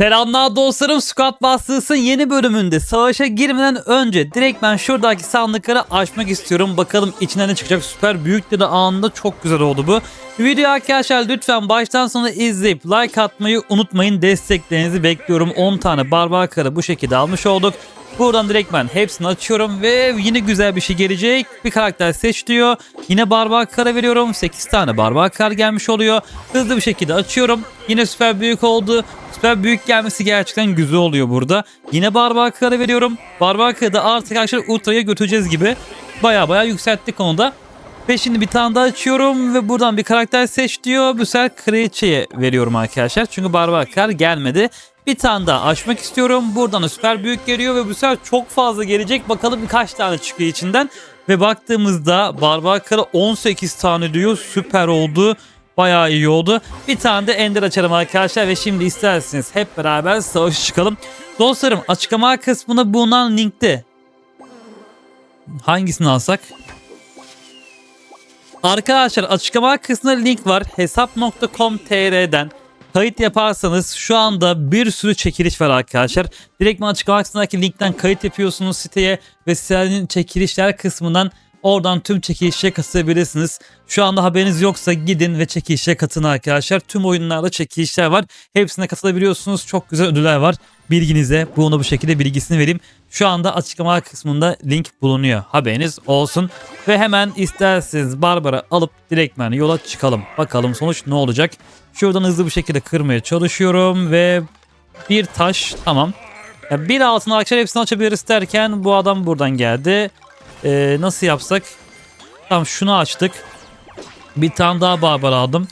Selamlar dostlarım Squad Busters yeni bölümünde savaşa girmeden önce direkt ben şuradaki sandıkları açmak istiyorum. Bakalım içinden ne çıkacak süper büyük de anında çok güzel oldu bu. Video arkadaşlar lütfen baştan sona izleyip like atmayı unutmayın. Desteklerinizi bekliyorum. 10 tane barbar karı bu şekilde almış olduk. Buradan direkt ben hepsini açıyorum ve yine güzel bir şey gelecek. Bir karakter seç diyor. Yine barbar kara veriyorum. 8 tane barbar kar gelmiş oluyor. Hızlı bir şekilde açıyorum. Yine süper büyük oldu. Süper büyük gelmesi gerçekten güzel oluyor burada. Yine barbar kara veriyorum. Barbar karı da artık arkadaşlar ultraya götüreceğiz gibi. Baya baya yükselttik onu da. Ve şimdi bir tane daha açıyorum ve buradan bir karakter seç diyor. Bu sefer kraliçeye veriyorum arkadaşlar. Çünkü barbar kar gelmedi. Bir tane daha açmak istiyorum. Buradan da süper büyük geliyor ve bu sefer çok fazla gelecek. Bakalım kaç tane çıkıyor içinden. Ve baktığımızda barbar kara 18 tane diyor. Süper oldu. Bayağı iyi oldu. Bir tane de ender açarım arkadaşlar ve şimdi isterseniz hep beraber savaşa çıkalım. Dostlarım açıklama kısmına bulunan linkte hangisini alsak? Arkadaşlar açıklama kısmında link var. Hesap.com.tr'den kayıt yaparsanız şu anda bir sürü çekiliş var arkadaşlar. Direktman açıklama kısmındaki linkten kayıt yapıyorsunuz siteye ve sitenin çekilişler kısmından oradan tüm çekilişe katılabilirsiniz. Şu anda haberiniz yoksa gidin ve çekilişe katılın arkadaşlar. Tüm oyunlarda çekilişler var. Hepsine katılabiliyorsunuz. Çok güzel ödüller var. Bilginize bunu bu şekilde bilgisini vereyim. Şu anda açıklama kısmında link bulunuyor. Haberiniz olsun. Ve hemen isterseniz Barbara alıp direktmen yola çıkalım. Bakalım sonuç ne olacak. Şuradan hızlı bir şekilde kırmaya çalışıyorum ve bir taş tamam. Ya bir altın arkadaşlar hepsini açabiliriz derken bu adam buradan geldi. Ee, nasıl yapsak? Tamam şunu açtık. Bir tane daha barbar aldım.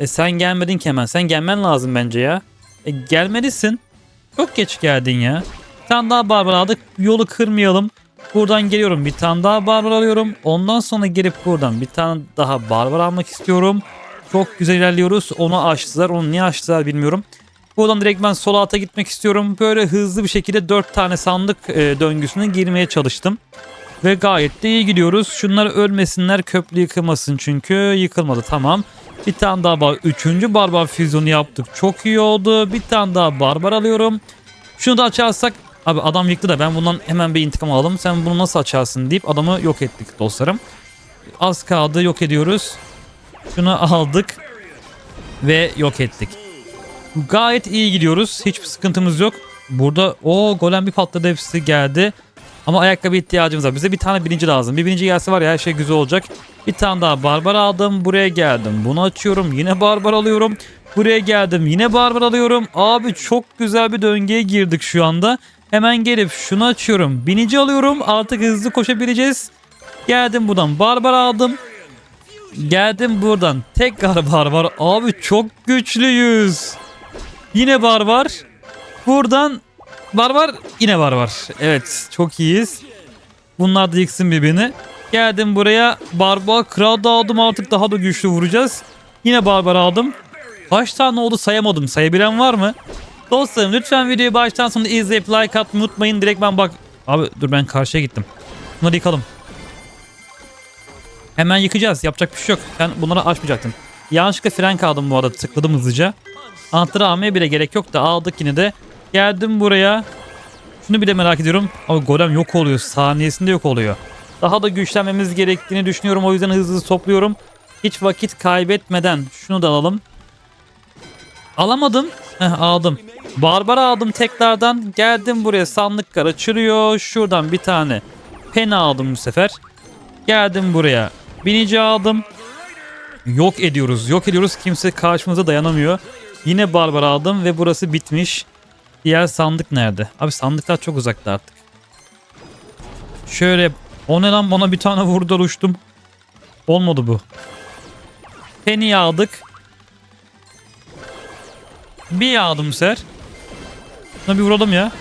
E sen gelmedin ki hemen. Sen gelmen lazım bence ya. E gelmelisin. Çok geç geldin ya. Tane daha barbar aldık. Yolu kırmayalım. Buradan geliyorum. Bir tane daha barbar alıyorum. Ondan sonra gelip buradan bir tane daha barbar almak istiyorum. Çok güzel ilerliyoruz. Onu açtılar. Onu niye açtılar bilmiyorum. Buradan direkt ben sol alta gitmek istiyorum. Böyle hızlı bir şekilde 4 tane sandık e, döngüsüne girmeye çalıştım. Ve gayet de iyi gidiyoruz. Şunlar ölmesinler köprü yıkılmasın çünkü yıkılmadı tamam. Bir tane daha bar üçüncü barbar füzyonu yaptık. Çok iyi oldu. Bir tane daha barbar alıyorum. Şunu da açarsak abi adam yıktı da ben bundan hemen bir intikam alalım. Sen bunu nasıl açarsın deyip adamı yok ettik dostlarım. Az kaldı yok ediyoruz. Şunu aldık ve yok ettik. Gayet iyi gidiyoruz. Hiçbir sıkıntımız yok. Burada o golem bir patladı hepsi geldi. Ama ayakkabı ihtiyacımız var. Bize bir tane birinci lazım. Bir birinci gelse var ya her şey güzel olacak. Bir tane daha barbar aldım. Buraya geldim. Bunu açıyorum. Yine barbar alıyorum. Buraya geldim. Yine barbar alıyorum. Abi çok güzel bir döngüye girdik şu anda. Hemen gelip şunu açıyorum. Binici alıyorum. Artık hızlı koşabileceğiz. Geldim buradan barbar aldım. Geldim buradan. Tekrar barbar. Abi çok güçlüyüz. Yine barbar. Buradan barbar yine barbar. Evet çok iyiyiz. Bunlar da yıksın birbirini. Geldim buraya. Barbar kral da aldım artık daha da güçlü vuracağız. Yine barbar aldım. Kaç tane oldu sayamadım. Sayabilen var mı? Dostlarım lütfen videoyu baştan sona izleyip like atmayı unutmayın. Direkt ben bak. Abi dur ben karşıya gittim. Bunları yıkalım. Hemen yıkacağız. Yapacak bir şey yok. Ben bunları açmayacaktım. Yanlışlıkla fren kaldım bu arada. Tıkladım hızlıca. Anahtarı almaya bile gerek yok da aldık yine de. Geldim buraya. Şunu bile merak ediyorum. Ama golem yok oluyor. Saniyesinde yok oluyor. Daha da güçlenmemiz gerektiğini düşünüyorum. O yüzden hızlı topluyorum. Hiç vakit kaybetmeden şunu da alalım. Alamadım. Aldım. Barbar aldım tekrardan. Geldim buraya sandıklar açılıyor. Şuradan bir tane pen aldım bu sefer. Geldim buraya. Binici aldım. Yok ediyoruz. Yok ediyoruz. Kimse karşımıza dayanamıyor. Yine barbar aldım ve burası bitmiş. Diğer sandık nerede? Abi sandıklar çok uzakta artık. Şöyle o ne lan bana bir tane vurdu uçtum. Olmadı bu. Penny aldık. Bir aldım ser. Şuna bir vuralım ya.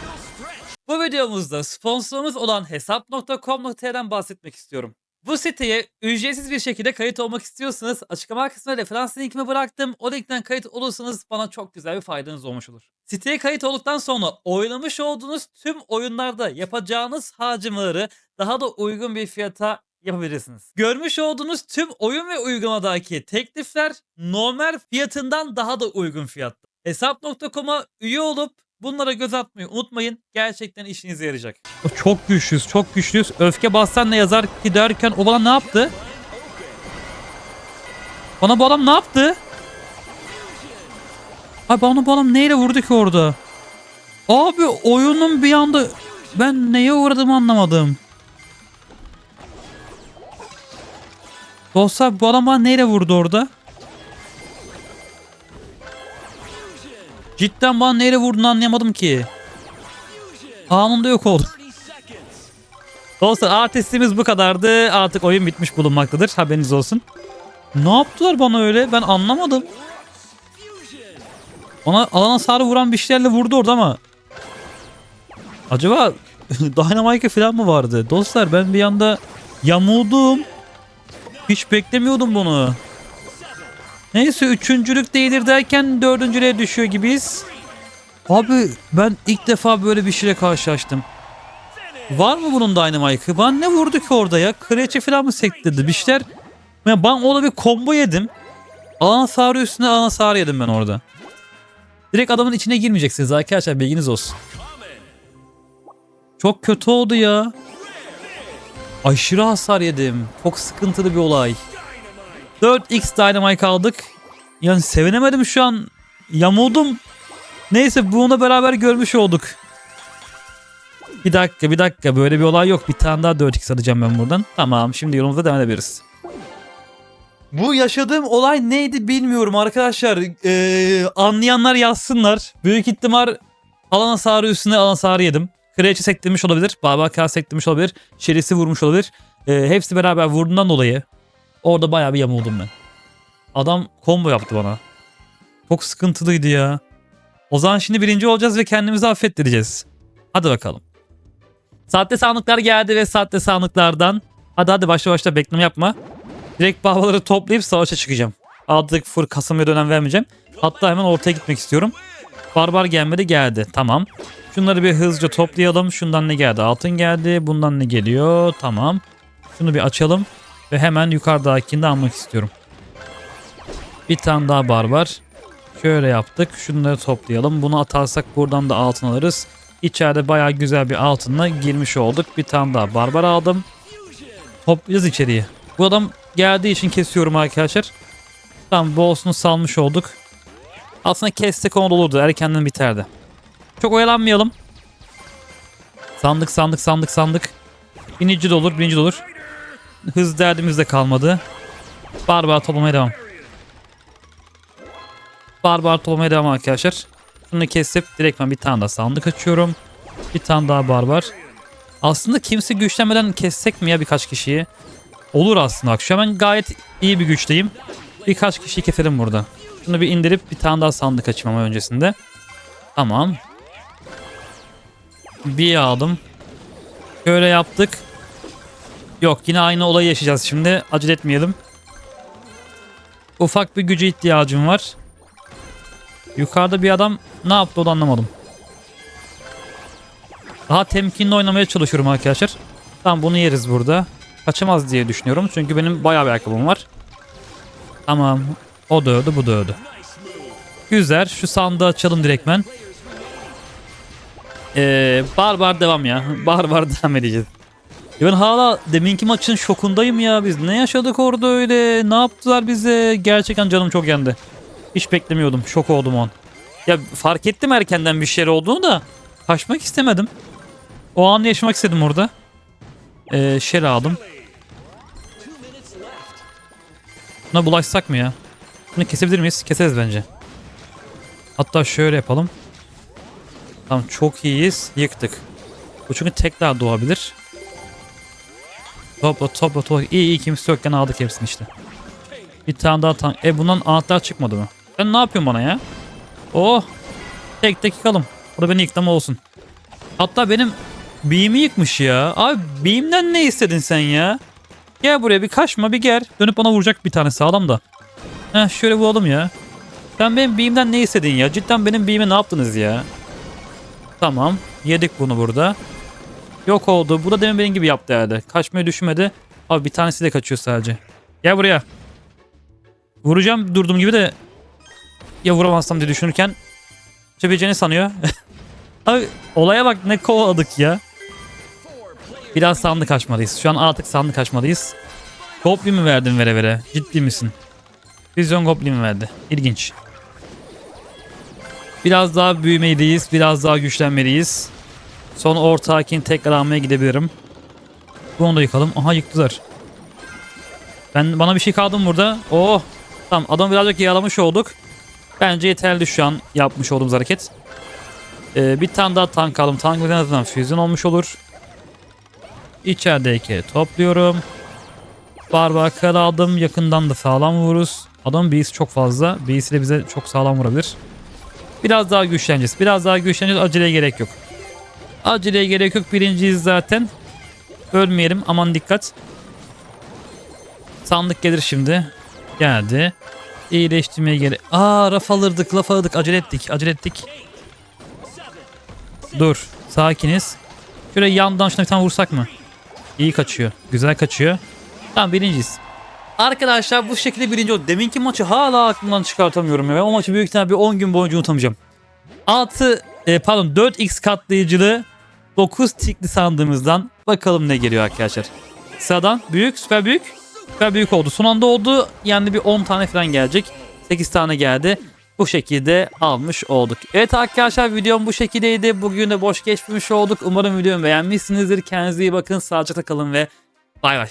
Bu videomuzda sponsorumuz olan hesap.com.tr'den bahsetmek istiyorum. Bu siteye ücretsiz bir şekilde kayıt olmak istiyorsanız açıklama kısmına referans linkimi bıraktım. O linkten kayıt olursanız bana çok güzel bir faydanız olmuş olur. Siteye kayıt olduktan sonra oynamış olduğunuz tüm oyunlarda yapacağınız harcamaları daha da uygun bir fiyata yapabilirsiniz. Görmüş olduğunuz tüm oyun ve uygulamadaki teklifler normal fiyatından daha da uygun fiyatta. Hesap.com'a üye olup bunlara göz atmayı unutmayın. Gerçekten işinize yarayacak. Çok güçlüyüz, çok güçlüyüz. Öfke bassan ne yazar ki derken o bana ne yaptı? Bana bu adam ne yaptı? Abi bana bu adam neyle vurdu ki orada? Abi oyunun bir anda ben neye uğradığımı anlamadım. Dostlar bu adam bana neyle vurdu orada? Cidden bana neyle vurduğunu anlayamadım ki. Anında yok oldu. Dostlar artistimiz bu kadardı. Artık oyun bitmiş bulunmaktadır. Haberiniz olsun. Ne yaptılar bana öyle? Ben anlamadım. Bana alan hasarı vuran bir şeylerle vurdu orada ama. Acaba Dynamite falan mı vardı? Dostlar ben bir anda yamuldum. Hiç beklemiyordum bunu. Neyse üçüncülük değildir derken dördüncülüğe düşüyor gibiyiz. Abi ben ilk defa böyle bir şeyle karşılaştım. Var mı bunun Dynamite'ı? Bana ne vurdu ki orada ya? Kraliçe falan mı sektirdi? Bir şeyler... Ya ben orada bir combo yedim. Alan hasarı üstüne alan hasarı yedim ben orada. Direkt adamın içine girmeyeceksiniz arkadaşlar bilginiz olsun. Çok kötü oldu ya. Aşırı hasar yedim. Çok sıkıntılı bir olay. 4x Dynamite aldık. Yani sevinemedim şu an. Yamuldum. Neyse bunu beraber görmüş olduk. Bir dakika bir dakika böyle bir olay yok. Bir tane daha 4x alacağım ben buradan. Tamam şimdi yolumuza devam edebiliriz. Bu yaşadığım olay neydi bilmiyorum arkadaşlar. Ee, anlayanlar yazsınlar. Büyük ihtimal alan hasarı üstüne alan hasarı yedim. Kraliçe sektirmiş olabilir. Babakar sektirmiş olabilir. Şerisi vurmuş olabilir. Ee, hepsi beraber vurduğundan dolayı orada bayağı bir yamuldum ben. Adam combo yaptı bana. Çok sıkıntılıydı ya. O zaman şimdi birinci olacağız ve kendimizi affettireceğiz. Hadi bakalım. Sahte sandıklar geldi ve sahte sandıklardan hadi hadi başla başla bekleme yapma. Direkt bahvaları toplayıp savaşa çıkacağım. Artık full kasımya dönem vermeyeceğim. Hatta hemen ortaya gitmek istiyorum. Barbar gelmedi geldi. Tamam. Şunları bir hızlıca toplayalım. Şundan ne geldi? Altın geldi. Bundan ne geliyor? Tamam. Şunu bir açalım. Ve hemen yukarıdakini de almak istiyorum. Bir tane daha barbar. Şöyle yaptık. Şunları toplayalım. Bunu atarsak buradan da altın alırız. İçeride bayağı güzel bir altınla girmiş olduk. Bir tane daha barbar aldım. Toplayacağız içeriye. Bu adam geldiği için kesiyorum arkadaşlar. Tamam boss'unu salmış olduk. Aslında kessek onu olurdu. Erkenden biterdi. Çok oyalanmayalım. Sandık sandık sandık sandık. Binici de olur birinci de olur. Hız derdimiz de kalmadı. Barbar toplamaya devam. Barbar toplamaya devam arkadaşlar. Şunu kesip direktmen bir tane daha sandık açıyorum. Bir tane daha barbar. Aslında kimse güçlenmeden kessek mi ya birkaç kişiyi? Olur aslında bak şu an ben gayet iyi bir güçteyim. Birkaç kişiyi keselim burada. Şunu bir indirip bir tane daha sandık açayım ama öncesinde. Tamam. Bir aldım. Şöyle yaptık. Yok yine aynı olayı yaşayacağız şimdi. Acele etmeyelim. Ufak bir güce ihtiyacım var. Yukarıda bir adam ne yaptı onu anlamadım. Daha temkinli oynamaya çalışıyorum arkadaşlar. Tamam bunu yeriz burada. Kaçamaz diye düşünüyorum. Çünkü benim bayağı bir ayakkabım var. Tamam. O da öldü bu da öldü. Güzel. Şu sandığı açalım direktmen. Ee, barbar devam ya. Barbar devam edeceğiz. Ya ben hala deminki maçın şokundayım ya. Biz ne yaşadık orada öyle? Ne yaptılar bize? Gerçekten canım çok yendi. Hiç beklemiyordum. Şok oldum o an. Ya fark ettim erkenden bir şeyler olduğunu da kaçmak istemedim. O anı yaşamak istedim orada. Ee, şer aldım. Buna bulaşsak mı ya? Bunu kesebilir miyiz? Keseriz bence. Hatta şöyle yapalım. Tamam çok iyiyiz. Yıktık. Bu çünkü tekrar doğabilir. Topla topla topla. İyi iyi kimse yokken aldık hepsini işte. Bir tane daha tank. E bundan anahtar çıkmadı mı? Sen ne yapıyorsun bana ya? Oh. Tek tek yıkalım. Burada beni yıklama olsun. Hatta benim beam'i yıkmış ya. Abi beam'den ne istedin sen ya? Gel buraya bir kaçma bir gel. Dönüp bana vuracak bir tane sağlam da. Heh şöyle vuralım ya. Sen benim beam'den ne istedin ya? Cidden benim beam'e ne yaptınız ya? Tamam. Yedik bunu burada. Yok oldu. Bu da demin benim gibi yaptı herhalde. Kaçmayı düşünmedi. Abi bir tanesi de kaçıyor sadece. Gel buraya. Vuracağım durduğum gibi de ya vuramazsam diye düşünürken Çöpeceğini sanıyor. Abi olaya bak ne kovaladık ya. Biraz sandık açmalıyız. Şu an artık sandık açmalıyız. Goblin mi verdin vere vere? Ciddi misin? Vizyon Goblin mi verdi? İlginç. Biraz daha büyümeliyiz. Biraz daha güçlenmeliyiz. Son orta hakin tekrar almaya gidebilirim. Bunu da yıkalım. Aha yıktılar. Ben bana bir şey kaldı mı burada? Oh. Tamam adamı birazcık yağlamış olduk. Bence yeterli şu an yapmış olduğumuz hareket. Ee, bir tane daha tank aldım. Tank en azından füzyon olmuş olur. İçerideki topluyorum. Barbakar aldım. Yakından da sağlam vururuz. Adamın base çok fazla. Base ile bize çok sağlam vurabilir. Biraz daha güçleneceğiz. Biraz daha güçleneceğiz. Aceleye gerek yok. Aceleye gerek yok. Birinciyiz zaten. Ölmeyelim. Aman dikkat. Sandık gelir şimdi. Geldi. İyileştirmeye gerek. Aa raf alırdık. Laf alırdık. Acele ettik. Acele ettik. Dur. Sakiniz. Şöyle yandan şuna bir tane vursak mı? İyi kaçıyor. Güzel kaçıyor. Tamam birinciyiz. Arkadaşlar bu şekilde birinci oldu. Deminki maçı hala aklımdan çıkartamıyorum ya. Ben o maçı büyük ihtimalle bir 10 gün boyunca unutamayacağım. 6 e, pardon 4x katlayıcılı 9 tikli sandığımızdan bakalım ne geliyor arkadaşlar. Sıradan büyük süper büyük süper büyük oldu. Son anda oldu yani bir 10 tane falan gelecek. 8 tane geldi. Bu şekilde almış olduk. Evet arkadaşlar videom bu şekildeydi. Bugün de boş geçmemiş olduk. Umarım videomu beğenmişsinizdir. Kendinize iyi bakın. Sağlıcakla kalın ve bay bay.